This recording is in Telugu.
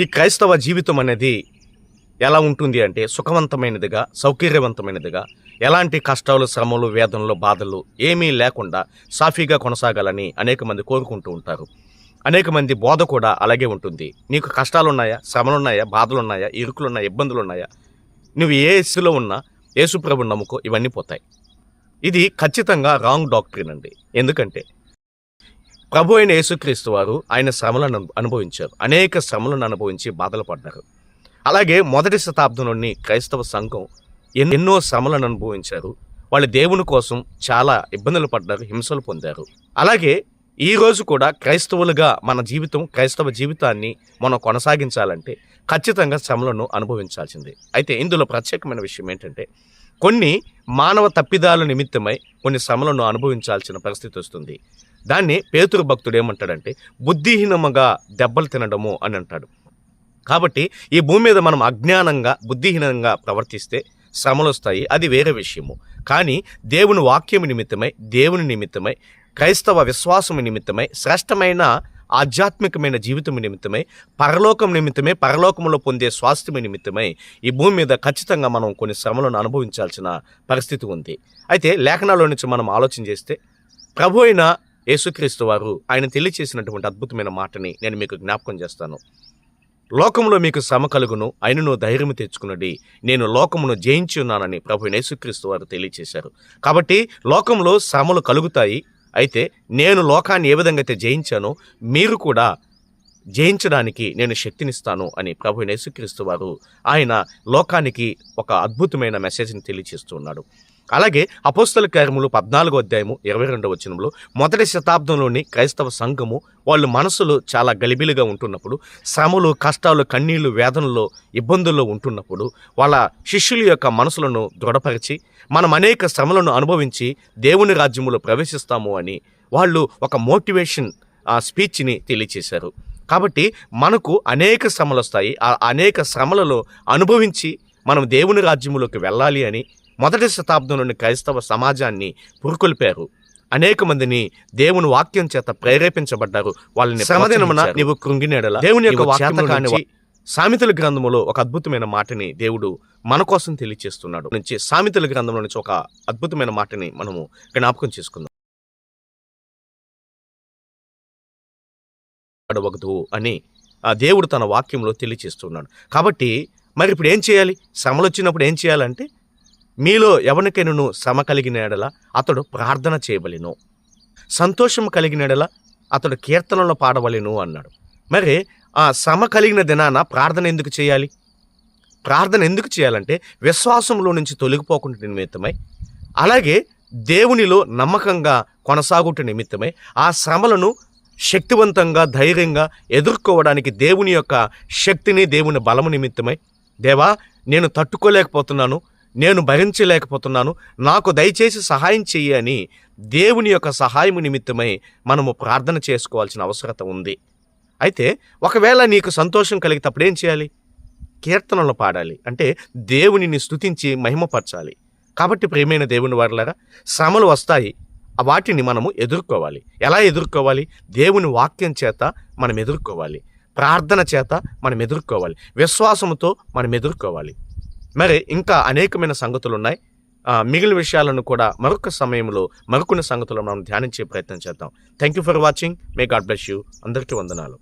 ఈ క్రైస్తవ జీవితం అనేది ఎలా ఉంటుంది అంటే సుఖవంతమైనదిగా సౌకర్యవంతమైనదిగా ఎలాంటి కష్టాలు శ్రమలు వేదనలు బాధలు ఏమీ లేకుండా సాఫీగా కొనసాగాలని అనేక మంది కోరుకుంటూ ఉంటారు. అనేక మంది బోధ కూడా అలాగే ఉంటుంది. నీకు కష్టాలు ఉన్నాయా బాధలున్నాయా ఉన్నాయా బాధలు ఉన్నాయా ఇబ్బందులు ఉన్నాయా నువ్వు ఏ స్థితిలో ఉన్నా యేసుప్రభు నమ్ముకో ఇవన్నీ పోతాయి. ఇది ఖచ్చితంగా రాంగ్ డాక్టరీన్ అండి. ఎందుకంటే ప్రభు అయిన యేసుక్రీస్తు వారు ఆయన శ్రమలను అనుభవించారు. అనేక శ్రమలను అనుభవించి బాధలు పడ్డారు. అలాగే మొదటి శతాబ్దంలోని క్రైస్తవ సంఘం ఎన్నో శ్రమలను అనుభవించారు. వాళ్ళు దేవుని కోసం చాలా ఇబ్బందులు పడ్డారు హింసలు పొందారు. అలాగే ఈ రోజు కూడా క్రైస్తవులుగా మన జీవితం క్రైస్తవ జీవితాన్ని మనం కొనసాగించాలంటే ఖచ్చితంగా శ్రమలను అనుభవించాల్సిందే. అయితే ఇందులో ప్రత్యేకమైన విషయం ఏంటంటే కొన్ని మానవ తప్పిదాల నిమిత్తమై కొన్ని శ్రమలను అనుభవించాల్సిన పరిస్థితి వస్తుంది. దాన్ని పేతురు భక్తుడు ఏమంటాడంటే బుద్ధిహీనముగా దెబ్బలు తినడము అని అంటాడు. కాబట్టి ఈ భూమి మీద మనం అజ్ఞానంగా బుద్ధిహీనంగా ప్రవర్తిస్తే శ్రమలు వస్తాయి అది వేరే విషయము. కానీ దేవుని వాక్యము నిమిత్తమై దేవుని నిమిత్తమై క్రైస్తవ విశ్వాసము నిమిత్తమై శ్రేష్టమైన ఆధ్యాత్మికమైన జీవితం నిమిత్తమై పరలోకం నిమిత్తమే పరలోకంలో పొందే స్వాస్థ్యం నిమిత్తమై ఈ భూమి మీద ఖచ్చితంగా మనం కొన్ని శ్రమలను అనుభవించాల్సిన పరిస్థితి ఉంది. అయితే లేఖనాల్లో నుంచి మనం ఆలోచన చేస్తే ప్రభు అయిన యేసుక్రీస్తు వారు ఆయన తెలియచేసినటువంటి అద్భుతమైన మాటని నేను మీకు జ్ఞాపకం చేస్తాను. లోకంలో మీకు శ్రమ కలుగును ఆయనను ధైర్యం తెచ్చుకున్నది నేను లోకమును జయించి ఉన్నానని ప్రభు యేసుక్రీస్తు వారు తెలియచేశారు. కాబట్టి లోకంలో శ్రమలు కలుగుతాయి. అయితే నేను లోకాన్ని ఏ విధంగా అయితే జయించానో మీరు కూడా జయించడానికి నేను శక్తినిస్తాను అని ప్రభు యేసుక్రీస్తు వారు ఆయన లోకానికి ఒక అద్భుతమైన మెసేజ్ని తెలియచేస్తూ ఉన్నాడు. అలాగే అపోస్తల కార్యములు పద్నాలుగో అధ్యాయము ఇరవై రెండవ వచనంలో మొదటి శతాబ్దంలోని క్రైస్తవ సంఘము వాళ్ళు మనసులు చాలా గలిబిలిగా ఉంటున్నప్పుడు శ్రమలు కష్టాలు కన్నీళ్ళు వేదనలో ఇబ్బందుల్లో ఉంటున్నప్పుడు వాళ్ళ శిష్యుల యొక్క మనసులను దృఢపరిచి మనం అనేక శ్రమలను అనుభవించి దేవుని రాజ్యములో ప్రవేశిస్తాము అని వాళ్ళు ఒక మోటివేషన్ ఆ స్పీచ్ని తెలియచేశారు. కాబట్టి మనకు అనేక శ్రమలు వస్తాయి. ఆ అనేక శ్రమలలో అనుభవించి మనం దేవుని రాజ్యములోకి వెళ్ళాలి అని మొదటి శతాబ్దంలోని క్రైస్తవ సమాజాన్ని పురుకొల్పారు. అనేక మందిని దేవుని వాక్యం చేత ప్రేరేపించబడ్డారు. వాళ్ళని శ్రమదినమున నీవు కృంగినేడల దేవుని యొక్క వాక్యం కాని సామెతల గ్రంథములో ఒక అద్భుతమైన మాటని దేవుడు మన కోసం తెలియచేస్తున్నాడు. నుంచి సామెతల గ్రంథంలో నుంచి ఒక అద్భుతమైన మాటని మనము జ్ఞాపకం చేసుకుందాం. అడవగదు అని ఆ దేవుడు తన వాక్యంలో తెలియచేస్తున్నాడు. కాబట్టి మరి ఇప్పుడు ఏం చేయాలి? శ్రమలు వచ్చినప్పుడు ఏం చేయాలంటే మీలో ఎవరికైనాను శ్రమ కలిగిన ఎడల అతడు ప్రార్థన చేయవలెను. సంతోషం కలిగిన ఎడల అతడు కీర్తనలో పాడవలెను అన్నాడు. మరి ఆ శ్రమ కలిగిన దినాన ప్రార్థన ఎందుకు చేయాలి? ప్రార్థన ఎందుకు చేయాలంటే విశ్వాసంలో నుంచి తొలగిపోకుండా నిమిత్తమై అలాగే దేవునిలో నమ్మకంగా కొనసాగుట నిమిత్తమై ఆ శ్రమలను శక్తివంతంగా ధైర్యంగా ఎదుర్కోవడానికి దేవుని యొక్క శక్తిని దేవుని బలము నిమిత్తమై దేవా నేను తట్టుకోలేకపోతున్నాను నేను భరించలేకపోతున్నాను. నాకు దయచేసి సహాయం చెయ్యి అని దేవుని యొక్క సహాయము నిమిత్తమై మనము ప్రార్థన చేసుకోవాల్సిన అవసరత ఉంది. అయితే ఒకవేళ నీకు సంతోషం కలిగితే ఏం చేయాలి? కీర్తనలు పాడాలి. అంటే దేవునిని స్తుతించి మహిమపరచాలి. కాబట్టి ప్రేమైన దేవుని వారులారా శ్రమలు వస్తాయి. వాటిని మనము ఎదుర్కోవాలి. ఎలా ఎదుర్కోవాలి? దేవుని వాక్యం చేత మనం ఎదుర్కోవాలి. ప్రార్థన చేత మనం ఎదుర్కోవాలి. విశ్వాసముతో మనం ఎదుర్కోవాలి. మరి ఇంకా అనేకమైన సంగతులు ఉన్నాయి మిగిలిన విషయాలను కూడా మరొక సమయంలో మరొకొన్ని సంగతులు మనం ధ్యానించే ప్రయత్నం చేద్దాం. Thank you for watching may God bless you అందరికీ వందనాలు.